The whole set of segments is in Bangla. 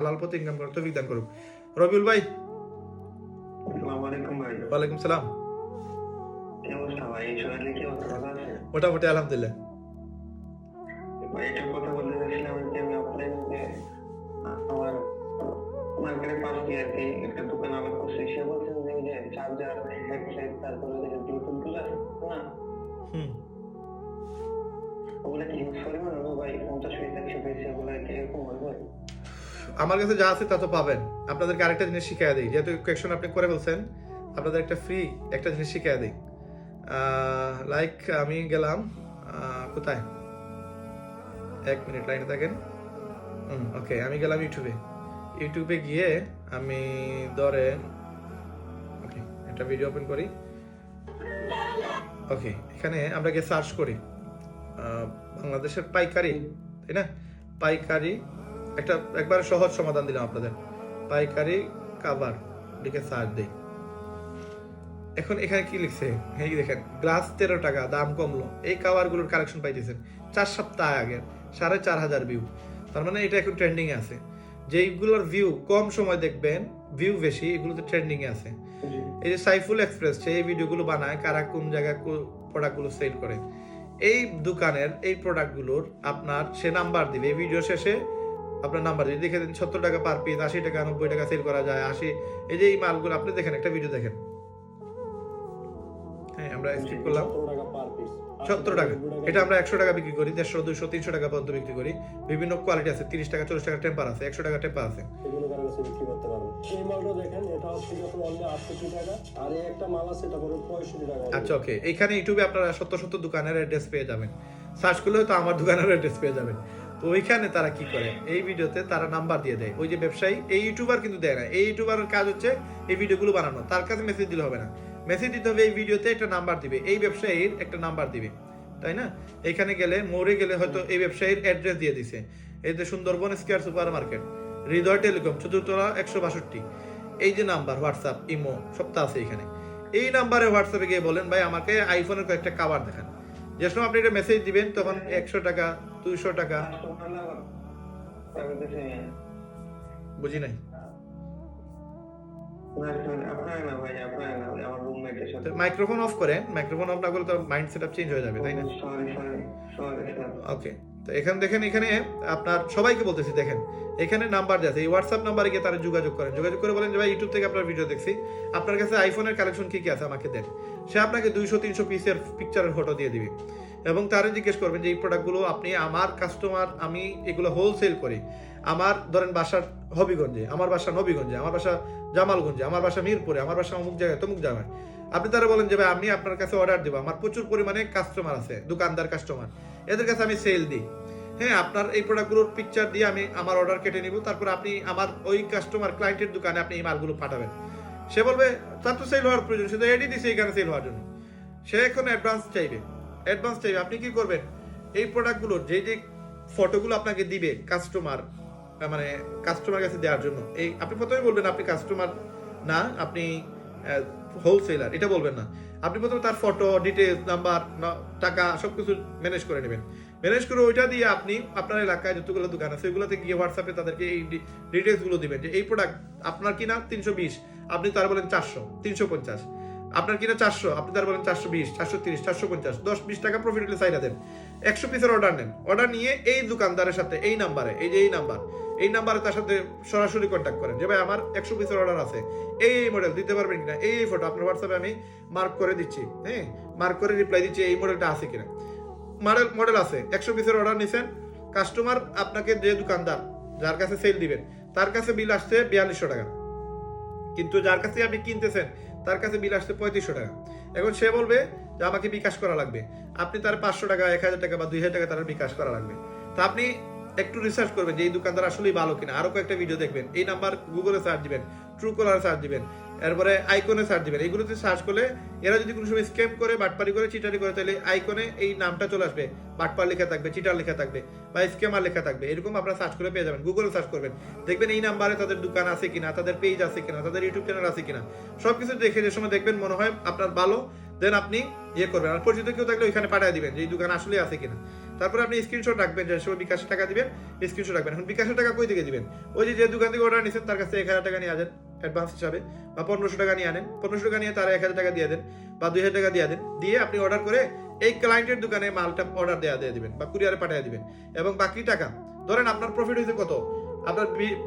হালাল পথে ইনকাম করার তৌফিক দান করুক। রবিউল ভাই। আসসালামু আলাইকুম ভাই। ওয়ালাইকুম সালাম। মোটামুটি আলহামদুলিল্লাহ। আমার মার্কেটের পাশে দিয়ে আর কি একটা দোকান আলাপ করছি সে বলছেন যে যে চার্জার হেডসেট তারপরে যে ব্লুটুথগুলো আছে না? ওগুলো কি ইউজ করবেন ও ভাই পঞ্চাশ একশো পিস এগুলো কি এরকম হবে আমার কাছে যা আছে তা তো পাবেন। আপনাদেরকে আরেকটা জিনিস শিখিয়ে দিই। যেহেতু কোয়েকশন আপনি করে বলছেন আপনাদের একটা ফ্রি একটা জিনিস শিখিয়ে দিই। লাইক আমি গেলাম কোথায়? এক মিনিট লাইনে থাকেন। হুম ওকে আমি গেলাম ইউটিউবে ইউটিউবে গিয়ে আমি ধরেন ওকে একটা ভিডিও ওপেন করি। ওকে এখানে আমরা গিয়ে সার্চ করি। বাংলাদেশের পাইকারি, তাই না? পাইকারি একটা একবার সহজ সমাধান দিলাম আপনাদের। পাইকারি কাভার লিখে সার্চ দিই। এখন এখানে কি লিখছে? এই দেখেন গ্লাস তেরো টাকা দাম কমলো। এই কাভারগুলোর কালেকশন পাইতেছেন চার সপ্তাহ আগে সাড়ে চার হাজার ভিউ তার মানে এটা এখন ট্রেন্ডিং এ আছে। যেইগুলোর ভিউ কম সময় দেখবেন ভিউ বেশি এগুলোতে ট্রেন্ডিং এ আছে। এই যে সাইফুল এক্সপ্রেস সে এই ভিডিওগুলো বানায় কারা কোন জায়গায় প্রোডাক্টগুলো সেল করে। এই দোকানের এই প্রোডাক্টগুলোর আপনার সে নাম্বার দিবে। এই ভিডিও শেষে আপনার নাম্বার দেখে দিন সত্তর টাকা পার পিস আশি টাকা নব্বই টাকা সেল করা যায় আশি। এই যে এই মালগুলো আপনি দেখেন একটা ভিডিও দেখেন। হ্যাঁ আমরা স্কিপ করলাম। সত্তর টাকা এটা আমরা একশো টাকা বিক্রি করি দেড়শো দুশো তিনশো টাকা পর্যন্ত বিক্রি করি। বিভিন্ন কোয়ালিটি আছে তিরিশ টাকা চল্লিশ টাকা টেম্পার আছে একশো টাকা টেম্পার আছে। আচ্ছা ওকে এখানে ইউটিউবে আপনারা সত্তর সত্তর দোকানের অ্যাড্রেস পেয়ে যাবেন। সার্চ করলে তো আমার দোকানের অ্যাড্রেস পেয়ে যাবেন। তো ওইখানে তারা কি করে? এই ভিডিওতে তারা নাম্বার দিয়ে দেয়। ওই যে ব্যবসায়ী, এই ইউটিউবার কিন্তু দেয় না। এই ইউটিউবারের কাজ হচ্ছে এই ভিডিওগুলো বানানো। তার কাছে মেসেজ দিলে হবে না। মেসেজ দিতে হবে এই ভিডিওতে একটা নাম্বার দিবে। এই ব্যবসায়ীর একটা নাম্বার দিবে। তাই না? এখানে গেলে, মোড়ে গেলে হয়তো এই ব্যবসায়ীর অ্যাড্রেস দিয়ে দিছে। এই যে Sundarban square super market Hriday telecom চতুর্থতলা একশো বাষট্টি। এই যে নাম্বার, হোয়াটসঅ্যাপ, ইমো, সবটা আছে এখানে। এই নাম্বারে হোয়াটসঅ্যাপে গিয়ে বলেন, ভাই, আমাকে আইফোনের কয়েকটা কাভার দেখান। যে সময় আপনি একটা মেসেজ দিবেন, তখন একশো টাকা, দুইশো টাকা। বুঝি নাই? আপনার না ভাই, আপনার। মাইক্রোফোন অফ করেন। মাইক্রোফোন অফ না করলে তো মাইন্ড সেট চেঞ্জ হয়ে যাবে তাই না? ওকে তো এখানে দেখেন এখানে আপনার সবাইকে বলতেছি দেখেন এখানে নাম্বার দেওয়া আছে। এই হোয়াটসঅ্যাপ নাম্বারে গিয়ে তারা যোগাযোগ করেন। যোগাযোগ করে বলেন যে ভাই ইউটিউব থেকে আপনার ভিডিও দেখছি। আপনার কাছে আইফোনের কালেকশন কি কি আছে? আমাকে দেন। সে আপনাকে দুইশো তিনশো পিসের পিকচারের ফটো দিয়ে দিবে। এবং তারা জিজ্ঞেস করবেন যে, এই প্রোডাক্টগুলো আপনি, আমার কাস্টমার আমি এগুলো হোলসেল করি। আমার ধরেন বাসার হবিগঞ্জে, আমার বাসা নবীগঞ্জে, আমার বাসা জামালগঞ্জে, আমার বাসা মিরপুরে, আমার বাসা অমুক জায়গায়, তমুক জায়গায়। আপনি তারা বলেন যে, ভাই, আমি আপনার কাছে অর্ডার দেবো। আমার প্রচুর পরিমাণে কাস্টমার আছে, দোকানদার কাস্টমার এদের কাছে আমি সেল দিই। হ্যাঁ আপনার এই প্রোডাক্টগুলোর পিকচার দিয়ে আমি আমার অর্ডার কেটে নিব। তারপর আপনি আমার ওই কাস্টমার ক্লায়েন্টের দোকানে আপনি এই মালগুলো পাঠাবেন। সে বলবে, তার তো সেল হওয়ার প্রয়োজন তো এডি দিছে এখানে সেল হওয়ার জন্য। সে এখন অ্যাডভান্স চাইবে। অ্যাডভান্স চাইবে। আপনি কি করবেন? এই প্রোডাক্টগুলোর যে যে ফটোগুলো আপনাকে দিবে কাস্টমার মানে কাস্টমার কাছে দেওয়ার জন্য, এই আপনি প্রথমে বলবেন আপনি কাস্টমার না, আপনি হোলসেলার এটা বলবেন না। আপনি প্রথমে তার ফটো ডিটেলস নাম্বার টাকা সব কিছু ম্যানেজ করে নেবেন। ম্যানেজ করে ওইটা দিয়ে আপনি আপনার এলাকায় যতগুলো দোকান আছে, ওইগুলোতে গিয়ে হোয়াটসঅ্যাপে তাদেরকে এই ডিটেলসগুলো দিবেন যে এই প্রোডাক্ট আপনার কিনা তিনশো বিশ, আপনি তার বলেন চারশো, তিনশো পঞ্চাশ। আপনার কিনা চারশো, আপনি তার বলেন চারশো বিশ, চারশো তিরিশ, চারশো পঞ্চাশ, দশ, বিশ টাকা প্রফিট হলে সাইডা দেন। একশো পিসের অর্ডার নেন। অর্ডার নিয়ে এই দোকানদারের সাথে, এই নাম্বারে, এই যে এই নাম্বার, এই নাম্বারে তার সাথে সরাসরি কন্ট্যাক্ট করেন যে, ভাই, আমার একশো পিসের অর্ডার আছে। এই এই মডেল দিতে পারবেন কিনা? এই এই ফটো আপনার হোয়াটসঅ্যাপে আমি মার্ক করে দিচ্ছি হ্যাঁ? মার্ক করে রিপ্লাই দিচ্ছি, এই মডেলটা আছে কিনা? মডেল মডেল আছে। একশো পিসের অর্ডার নিছেন। কাস্টমার আপনাকে যে দোকানদার, যার কাছে সেল দিবেন, তার কাছে বিল আসছে বিয়াল্লিশশো টাকা। কিন্তু যার কাছে আপনি কিনতেছেন তার কাছে বিল আসছে পঁয়ত্রিশশো টাকা। এখন সে বলবে যে আমাকে বিকাশ করা লাগবে। আপনি তার পাঁচশো টাকা, এক হাজার টাকা বা দুই হাজার টাকা তার বিকাশ করা লাগবে। তা আপনি একটু রিসার্চ করবেন যে এই দোকানদার আসলেই ভালো কিনা। আরও কয়েকটা ভিডিও দেখবেন। এই নাম্বার গুগলে সার্চ দিবেন ট্রু কলারে সার্চ দিবেন। এরপরে আইকনে সার্চ দিবেন। এইগুলোতে সার্চ করলে এরা যদি কোনো সময় স্ক্যাম করে, বাটপারি করে চিটারি করে, তাহলে আইকনে এই নামটা চলে আসবে। বাটপার লেখা থাকবে চিটার লেখা থাকবে বা স্ক্যামার লেখা থাকবে। এরকম আপনারা সার্চ করে পেয়ে যাবেন। গুগলে সার্চ করবেন। দেখবেন এই নাম্বারে তাদের দোকান আছে কিনা, তাদের পেজ আছে কিনা, তাদের ইউটিউব চ্যানেল আছে কিনা। সবকিছু দেখে যে সময় দেখবেন মনে হয় আপনার ভালো দেন আপনি ইয়ে করবেন। আর পরিচিত কেউ থাকলে ওইখানে পাঠিয়ে দিবেন যে এই দোকান আসলে আছে কিনা। তারপরে আপনি স্ক্রিনশট রাখবেন, যে সময় বিকাশের টাকা দিবেন স্ক্রিনশট রাখবেন। এখন বিকাশের টাকা কই থেকে দিবেন? ওই যে যে দোকান থেকে অর্ডার নিছেন, তার কাছে এক হাজার টাকা নিয়ে আসেন। অ্যাডভান্স হিসাবে, বা পনেরোশো টাকা নিয়ে আনেন। পনেরোশো টাকা নিয়ে তারা এক হাজার টাকা দিয়ে দেন, বা দুই হাজার টাকা দিয়ে দেন। দিয়ে আপনি অর্ডার করে এই ক্লায়েন্টের দোকানে মালটা অর্ডার দেওয়া দিয়ে দিবেন, বা কুরিয়ারে পাঠিয়ে দিবেন। এবং বাকি টাকা, ধরেন আপনার প্রফিট হয়েছে কত? আপনার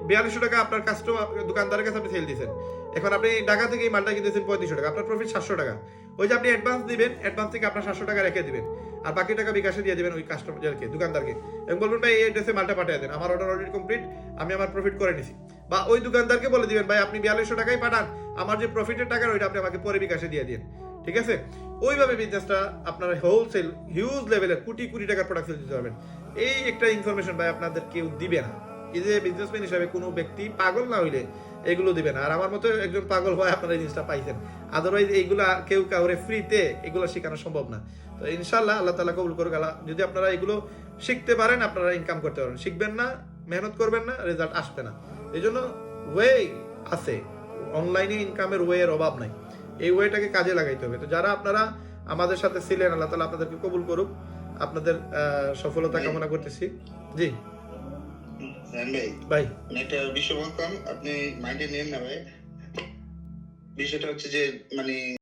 বিয়াল্লিশশো টাকা আপনার কাস্টমার দোকানদারের কাছে আপনি সেল দিয়েছেন এখন আপনি ঢাকা থেকে এই মালটা কিনতেছেন পঁয়ত্রিশশো টাকা, আপনার প্রফিট সাতশো টাকা। ওই যে আপনি অ্যাডভান্স দিবেন অ্যাডভান্স থেকে আপনার সাতশো টাকা রেখে দিবেন। আর বাকি টাকা বিকাশে দিয়ে দিবেন ওই কাস্টমারকে দোকানদারকে। এবং বলবেন, ভাই, এই ড্রেসে মালটা পাঠিয়ে দেন। আমার অর্ডার অলরেডি কমপ্লিট আমি আমার প্রফিট করে নিছি। বা ওই দোকানদারকে বলে দিবেন, ভাই, আপনি বিয়াল্লিশশো টাকাই পাঠান, আমার যে প্রফিটের টাকা ওইটা আপনি আমাকে পরে বিকাশে দিয়ে দিন। ঠিক আছে? ওইভাবে বিজনেসটা আপনার হোলসেল হিউজ লেভেলের কোটি কোটি টাকার প্রোডাক্ট দিতে পারবেন। এই একটা ইনফরমেশন ভাই আপনাদের কেউ দিবে না। এই যে বিজনেসম্যান হিসাবে কোনো ব্যক্তি পাগল না হইলে এগুলো আর আমার মতো একজন পাগল হয় আপনারা এই জিনিসটা পাইছেন। আদারওয়াইজ এইগুলা কেউ কাউরে ফ্রিতে এগুলো শেখানো সম্ভব না। তো ইনশাল্লাহ আল্লাহ তালা কবুল করুক। যদি আপনারা এগুলো শিখতে পারেন, আপনারা ইনকাম করতে পারেন শিখবেন না, মেহনত করবেন না রেজাল্ট আসবে না। এই জন্য ওয়ে আছে অনলাইনে ইনকামের ওয়ের অভাব নাই। এই ওয়েটাকে কাজে লাগাইতে হবে। তো যারা আপনারা আমাদের সাথে ছিলেন আল্লাহ তালা আপনাদেরকে কবুল করুক। আপনাদের সফলতা কামনা করতেছি। জি। ভাই। একটা বিষয় বলতাম। আপনি মাইন্ডে নেন না ভাই। বিষয়টা হচ্ছে যে মানে